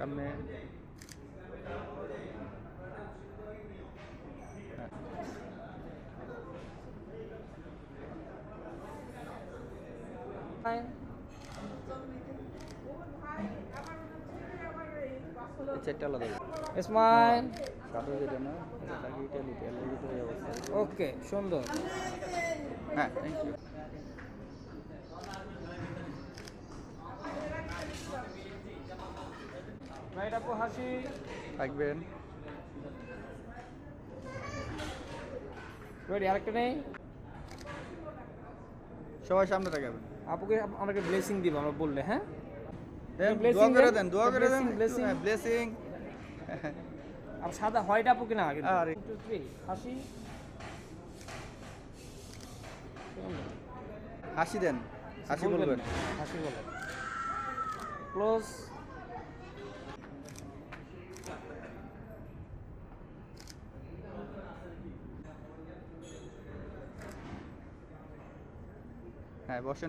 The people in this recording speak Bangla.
সামনে। এই চারটা আলাদা স্মাইল সাদা যেটা না এটা থাকি ইটালি ইটালি এই অবস্থা। ওকে সুন্দর। হ্যাঁ থ্যাংক ইউ থাকবেন। রেডি আরেকটা নেই? সবাই সামনে থাকবেন আপুকে আপ- আমাকে ব্লেসিং দিব আমরা বললে হ্যাঁ? দোয়া করে দেন। দোয়া করে দেন Blessing, blessing. ব্লেসিং আর সাদা হোয়াইট আপুকে না কিন্তু আরে। One, two, three, হাসি। হাসি দেন হাসি বলবেন হাসি বলবেন। ক্লোজ হ্যাঁ বসেন